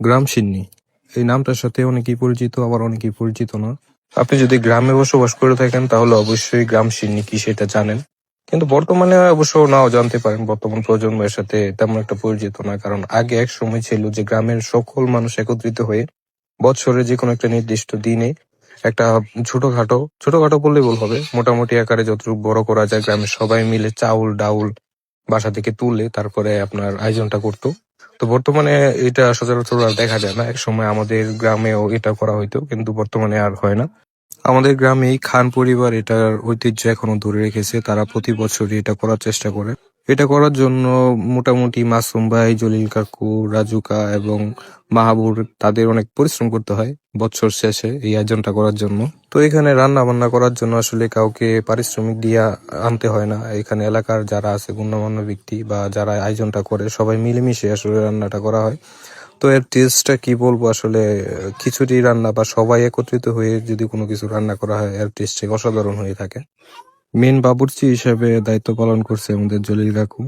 গ্রাম সিন্নি। এই নামটার সাথে অনেকেই পরিচিত, আবার অনেকেই পরিচিত না। আপনি যদি গ্রামে বসবাস করে থাকেন, তাহলে অবশ্যই গ্রাম সিন্নি কি সেটা জানেন। কিন্তু বর্তমানে অবশ্য নাও জানতে পারেন, বর্তমান প্রজন্মের সাথে তেমন একটা পরিচিত না। কারণ আগে এক সময় ছিল যে গ্রামের সকল মানুষ একত্রিত হয়ে বছরে যে কোনো একটা নির্দিষ্ট দিনে একটা ছোটখাটো ছোটখাটো বললেই ভুল হবে, মোটামুটি আকারে যতটুকু বড় করা যায়, গ্রামের সবাই মিলে চাউল, ডাউল বাসা থেকে তুলে তারপরে আপনার আয়োজনটা করতো। তো বর্তমানে এটা সচরাচর আর দেখা যায় না। এক সময় আমাদের গ্রামেও এটা করা হইতো, কিন্তু বর্তমানে আর হয় না। আমাদের গ্রামে খান পরিবার এটার ঐতিহ্য এখনও ধরে রেখেছে। তারা প্রতি বছরই এটা করার চেষ্টা করে। এটা করার জন্য মোটামুটি মাসুম ভাই, জলিল কাকু রাজুকা এবং মাহাবুর তাদের অনেক পরিশ্রম করতে হয় বছর শেষে এই আয়োজনটা করার জন্য। তো এখানে রান্না বান্না করার জন্য আসলে কাউকে পারিশ্রমিক দিয়ে আনতে হয় না। এখানে এলাকার যারা আছে, গণ্যমান্য ব্যক্তি বা যারা আয়োজনটা করে, সবাই মিলেমিশে আসলে রান্নাটা করা হয়। তো এর টেস্টটা কি বলব আসলে, খিচুড়ি রান্না বা সবাই একত্রিত হয়ে যদি কোনো কিছু রান্না করা হয়, এর টেস্ট অসাধারণ হয়ে থাকে। মেন বাবুর্চি হিসেবে দায়িত্ব পালন করছে আমাদের জলিল কাকু।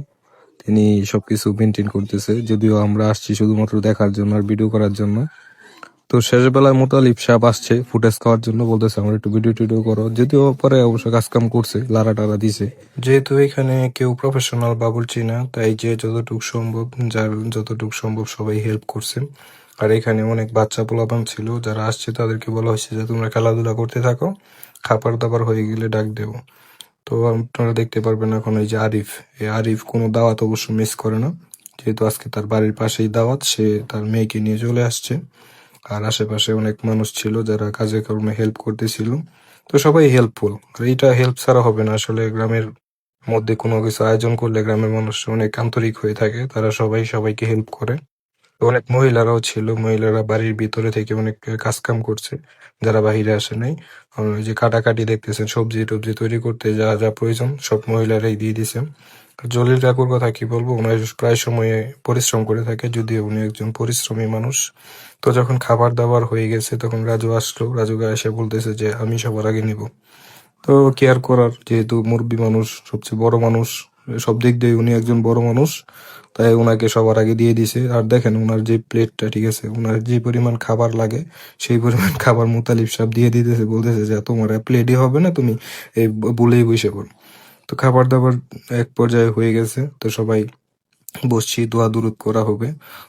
তিনি সবকিছু মেনটেন করতেছে। যদিও আমরা আসছি শুধুমাত্র দেখার জন্য আর ভিডিও করার জন্য। তো শেষ বেলায় মোতালিব সাহেব আসছে ফুটেজ খাওয়ার জন্য বলতেছে, আমার একটু ভিডিও টিডিও করো। যদিও পরে অবশ্য কাজ কাম করছে, লারা টারা দিছে। যেহেতু এখানে কেউ প্রফেশনাল বাবুর্চি না, তাই যে যতটুকু সম্ভব, যার যতটুকু সম্ভব সবাই হেল্প করছে। আর এখানে অনেক বাচ্চা পোলাপান ছিল, যারা আসছে তাদেরকে বলা হয়েছে যে তোমরা খেলাধুলা করতে থাকো খাবার দাবার হয়ে গেলে ডাক দেবো। তো আপনারা দেখতে পারবেন এখন এই যে আরিফ। এই আরিফ কোনো দাওয়াত অবশ্য মিস করে না, যেহেতু আজকে তার বাড়ির পাশেই দাওয়াত, সে তার মেয়েকে নিয়ে চলে আসছে। আর আশেপাশে অনেক মানুষ ছিল যারা কাজে কর্মে হেল্প করতেছিল। তো সবাই হেল্পফুল আর এইটা হেল্প ছাড়া হবে না। আসলে গ্রামের মধ্যে কোনো কিছু আয়োজন করলে গ্রামের মানুষ অনেক আন্তরিক হয়ে থাকে। তারা সবাই সবাইকে হেল্প করে। অনেক মহিলারাও ছিল, মহিলারা বাড়ির ভিতরে থেকে অনেক কাজ কাম করছে, যারা বাহিরে আসে নাই। ওই যে কাটাকাটি দেখতেছেন, সবজি টবজি তৈরি করতে যা যা প্রয়োজন, সব মহিলারাই দিয়ে দিছে। জলিল কাকুর কথা কি বলব? ওনার প্রায় সময়ে পরিশ্রম করে থাকে, যদিও উনি একজন পরিশ্রমী মানুষ। তো যখন খাবার দাবার হয়ে গেছে, তখন রাজু আসলো। রাজুকে এসে বলতেছে যে, আমি সবার আগে নিব। তো কেয়ার করার যেহেতু মুরব্বী মানুষ, সবচেয়ে বড় মানুষ সব দিক দিয়ে উনি একজন বড় মানুষ, তাই ওনাকে সবার আগে দিয়ে দিছে। আর দেখেন ওনার যে প্লেটটা, ঠিক আছে ওনার যে পরিমাণ খাবার লাগে, সেই পরিমাণ খাবার মুতালিব সাহেব দিয়ে দিতেছে, বলতেছে যে তোমার প্লেটই হবে না, তুমি এই বলেই বসে পড়ো। তো খাবার দাবার এক পর্যায়ে হয়ে গেছে। তো সবাই বসছি, দোয়া দুরুদ করা হবে।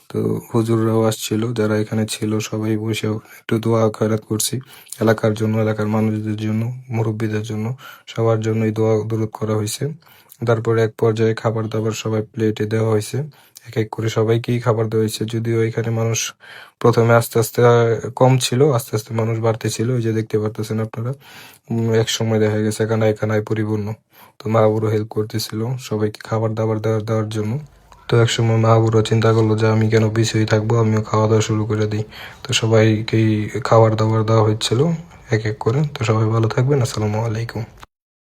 তো হুজুররাও আসছিল, যারা এখানে ছিল, সবাই বসে একটু দোয়া খয়রাত করছি। এলাকার জন্য, এলাকার মানুষদের জন্য, মুরব্বীদের জন্য, সবার জন্যই দোয়া দুরুদ করা হয়েছে তারপরে এক পর্যায়ে খাবার দাবার সবাই প্লেটে দেওয়া হয়েছে। এক এক করে সবাইকেই খাবার দেওয়া হয়েছে। যদিও এখানে মানুষ প্রথমে আস্তে আস্তে কম ছিল, আস্তে আস্তে মানুষ বাড়তে ছিল। ওই যে দেখতে পারতেছেন আপনারা। এক সময় দেখা গেছে কানায় কানায় পরিপূর্ণ। তো মাহবুরও হেল্প করতেছিল সবাইকে খাবার দাবার দেওয়ার দেওয়ার জন্য। তো এক সময় মাহবুরও চিন্তা করল যে, আমি কেন পিছিয়ে থাকব? আমিও খাওয়া দাওয়া শুরু করে দিই। তো সবাইকেই খাবার দাবার দেওয়া হচ্ছিল, এক এক করে। তো সবাই ভালো থাকবেন। আসসালামু আলাইকুম।